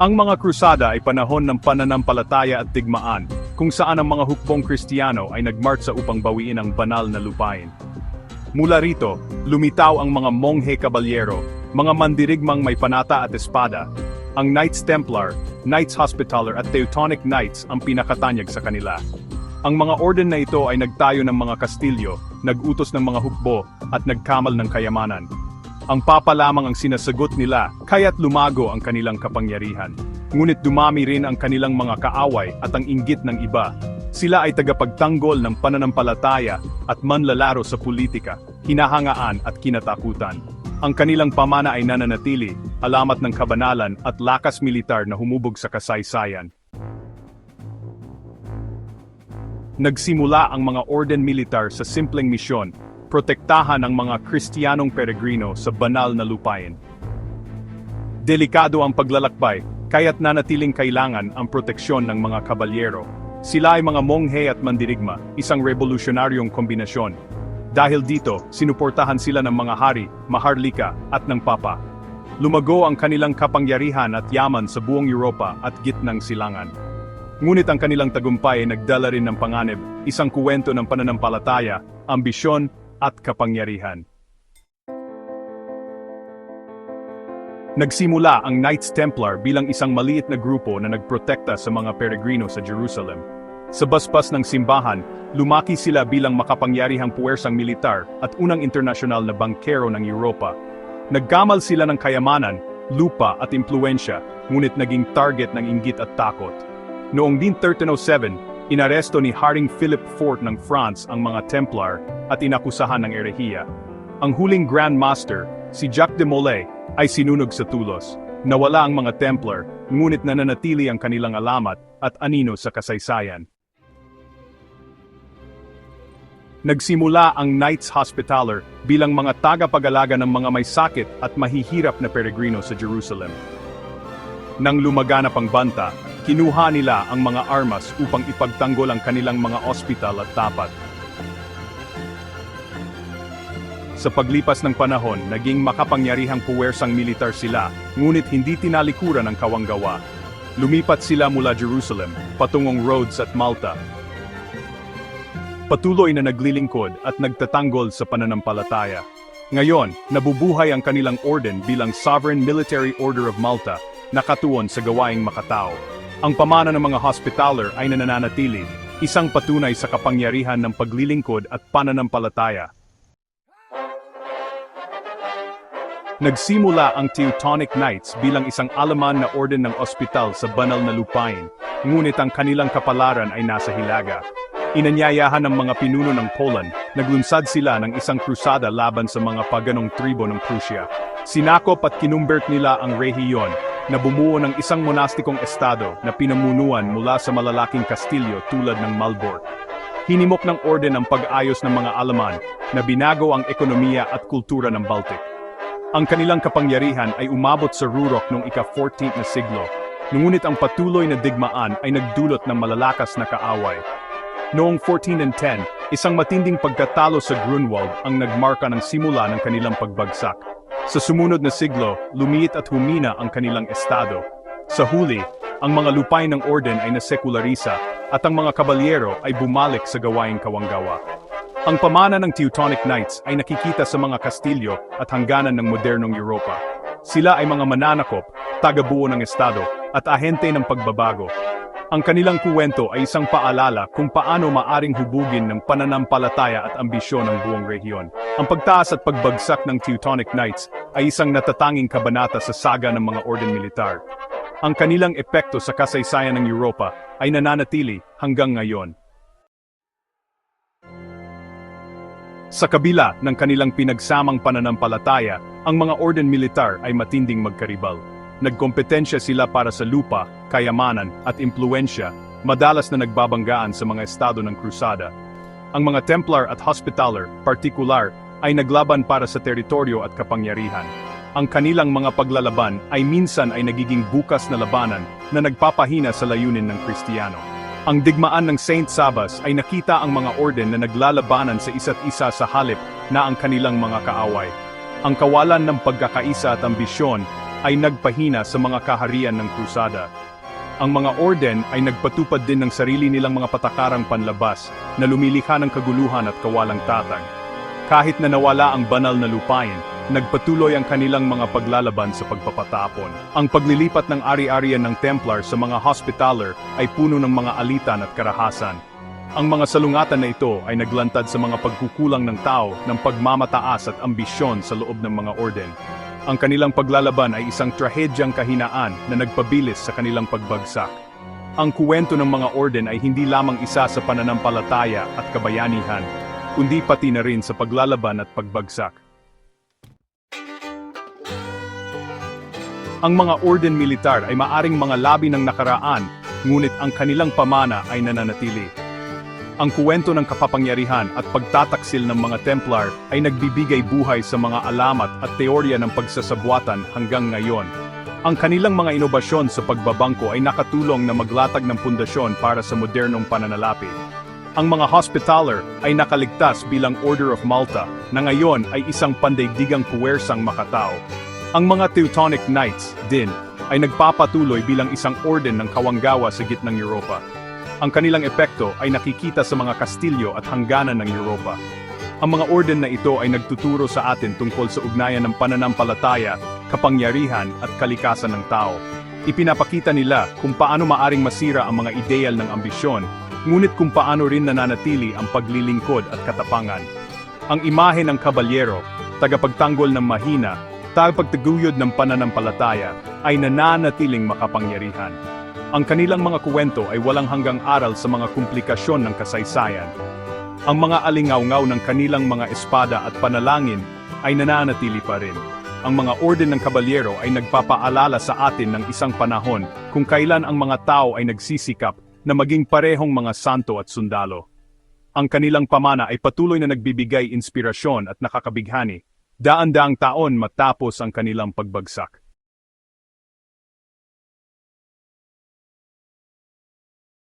Ang mga krusada ay panahon ng pananampalataya at digmaan, kung saan ang mga hukbong Kristiyano ay nagmarch sa upang bawiin ang banal na lupain. Mula rito, lumitaw ang mga monghe kabalyero, mga mandirigmang may panata at espada. Ang Knights Templar, Knights Hospitaller at Teutonic Knights ang pinakatanyag sa kanila. Ang mga orden na ito ay nagtayo ng mga kastilyo, nagutos ng mga hukbo, at nagkamal ng kayamanan. Ang papa lamang ang sinasagot nila, kaya't lumago ang kanilang kapangyarihan. Ngunit dumami rin ang kanilang mga kaaway at ang inggit ng iba. Sila ay tagapagtanggol ng pananampalataya at manlalaro sa politika, hinahangaan at kinatakutan. Ang kanilang pamana ay nananatili, alamat ng kabanalan at lakas militar na humubog sa kasaysayan. Nagsimula ang mga orden militar sa simpleng misyon, protektahan ang mga Kristiyanong peregrino sa banal na lupain. Delikado ang paglalakbay, kaya't nanatiling kailangan ang proteksyon ng mga kabalyero. Sila ay mga monghe at mandirigma, isang revolusyonaryong kombinasyon. Dahil dito, sinuportahan sila ng mga hari, maharlika, at ng papa. Lumago ang kanilang kapangyarihan at yaman sa buong Europa at gitnang silangan. Ngunit ang kanilang tagumpay ay nagdala rin ng panganib, isang kuwento ng pananampalataya, ambisyon, at kapangyarihan. Nagsimula ang Knights Templar bilang isang maliit na grupo na nagprotekta sa mga peregrino sa Jerusalem. Sa basbas ng simbahan, lumaki sila bilang makapangyarihang puwersang militar at unang internasyonal na bankero ng Europa. Nagkamal sila ng kayamanan, lupa at impluensya, ngunit naging target ng inggit at takot. Noong din 1307, inaresto ni Haring Philip IV ng France ang mga Templar at inakusahan ng erehiya. Ang huling Grand Master, si Jacques de Molay, ay sinunog sa tulos. Nawala ang mga Templar, ngunit nananatili ang kanilang alamat at anino sa kasaysayan. Nagsimula ang Knights Hospitaller bilang mga tagapag-alaga ng mga may sakit at mahihirap na peregrino sa Jerusalem. Nang lumaganap ang banta, kinuha nila ang mga armas upang ipagtanggol ang kanilang mga ospital at tapat. Sa paglipas ng panahon, naging makapangyarihang puwersang militar sila, ngunit hindi tinalikuran ang kawanggawa. Lumipat sila mula Jerusalem, patungong Rhodes at Malta. Patuloy na naglilingkod at nagtatanggol sa pananampalataya. Ngayon, nabubuhay ang kanilang orden bilang Sovereign Military Order of Malta, nakatuon sa gawaing makatao. Ang pamana ng mga hospitaller ay nananatili, isang patunay sa kapangyarihan ng paglilingkod at pananampalataya. Nagsimula ang Teutonic Knights bilang isang Alaman na orden ng ospital sa banal na lupain, ngunit ang kanilang kapalaran ay nasa Hilaga. Inanyayahan ng mga pinuno ng Poland, naglunsad sila ng isang krusada laban sa mga paganong tribo ng Prussia. Sinakop at kinumbert nila ang rehiyon, na bumuo ng isang monastikong estado na pinamunuan mula sa malalaking kastilyo tulad ng Malbork. Hinimok ng orden ang pag-ayos ng mga Alaman, na binago ang ekonomiya at kultura ng Baltic. Ang kanilang kapangyarihan ay umabot sa Rurok noong ika-14th na siglo, ngunit ang patuloy na digmaan ay nagdulot ng malalakas na kaaway. Noong 1410, isang matinding pagkatalo sa Grunwald ang nagmarka ng simula ng kanilang pagbagsak. Sa sumunod na siglo, lumiit at humina ang kanilang estado. Sa huli, ang mga lupay ng orden ay nasekularisa at ang mga kabalyero ay bumalik sa gawaing kawanggawa. Ang pamana ng Teutonic Knights ay nakikita sa mga kastilyo at hangganan ng modernong Europa. Sila ay mga mananakop, tagabuo ng estado, at ahente ng pagbabago. Ang kanilang kuwento ay isang paalala kung paano maaring hubugin ng pananampalataya at ambisyon ng buong rehiyon. Ang pagtaas at pagbagsak ng Teutonic Knights ay isang natatanging kabanata sa saga ng mga orden militar. Ang kanilang epekto sa kasaysayan ng Europa ay nananatili hanggang ngayon. Sa kabila ng kanilang pinagsamang pananampalataya, ang mga orden militar ay matinding magkaribal. Nagkompetensya sila para sa lupa, kayamanan, at impluensya, madalas na nagbabanggaan sa mga estado ng krusada. Ang mga Templar at Hospitaller, partikular, ay naglaban para sa teritoryo at kapangyarihan. Ang kanilang mga paglalaban ay minsan ay nagiging bukas na labanan na nagpapahina sa layunin ng Kristiyano. Ang digmaan ng Saint Sabas ay nakita ang mga orden na naglalabanan sa isa't isa sa halip na ang kanilang mga kaaway. Ang kawalan ng pagkakaisa at ambisyon ay nagpahina sa mga kaharian ng krusada. Ang mga orden ay nagpatupad din ng sarili nilang mga patakarang panlabas na lumilikha ng kaguluhan at kawalang tatag. Kahit na nawala ang banal na lupain, nagpatuloy ang kanilang mga paglalaban sa pagpapatapon. Ang paglilipat ng ari-arian ng Templar sa mga Hospitaller ay puno ng mga alitan at karahasan. Ang mga salungatan na ito ay naglantad sa mga pagkukulang ng tao ng pagmamataas at ambisyon sa loob ng mga orden. Ang kanilang paglalaban ay isang trahedyang kahinaan na nagpabilis sa kanilang pagbagsak. Ang kuwento ng mga orden ay hindi lamang isa sa pananampalataya at kabayanihan, kundi pati na rin sa paglalaban at pagbagsak. Ang mga orden militar ay maaring mga labi ng nakaraan, ngunit ang kanilang pamana ay nananatili. Ang kuwento ng kapapangyarihan at pagtataksil ng mga Templar ay nagbibigay buhay sa mga alamat at teorya ng pagsasabwatan hanggang ngayon. Ang kanilang mga inobasyon sa pagbabangko ay nakatulong na maglatag ng pundasyon para sa modernong pananalapi. Ang mga Hospitaller ay nakaligtas bilang Order of Malta na ngayon ay isang pandaigdigang puwersang makatao. Ang mga Teutonic Knights, din, ay nagpapatuloy bilang isang orden ng kawanggawa sa gitnang Europa. Ang kanilang epekto ay nakikita sa mga kastilyo at hangganan ng Europa. Ang mga orden na ito ay nagtuturo sa atin tungkol sa ugnayan ng pananampalataya, kapangyarihan at kalikasan ng tao. Ipinapakita nila kung paano maaring masira ang mga ideal ng ambisyon, ngunit kung paano rin nananatili ang paglilingkod at katapangan. Ang imahe ng kabalyero, tagapagtanggol ng mahina, tagapagtaguyod ng pananampalataya, ay nananatiling makapangyarihan. Ang kanilang mga kuwento ay walang hanggang aral sa mga komplikasyon ng kasaysayan. Ang mga alingaw-ngaw ng kanilang mga espada at panalangin ay nananatili pa rin. Ang mga orden ng kabalyero ay nagpapaalala sa atin ng isang panahon kung kailan ang mga tao ay nagsisikap na maging parehong mga santo at sundalo. Ang kanilang pamana ay patuloy na nagbibigay inspirasyon at nakakabighani, daan-daang taon matapos ang kanilang pagbagsak.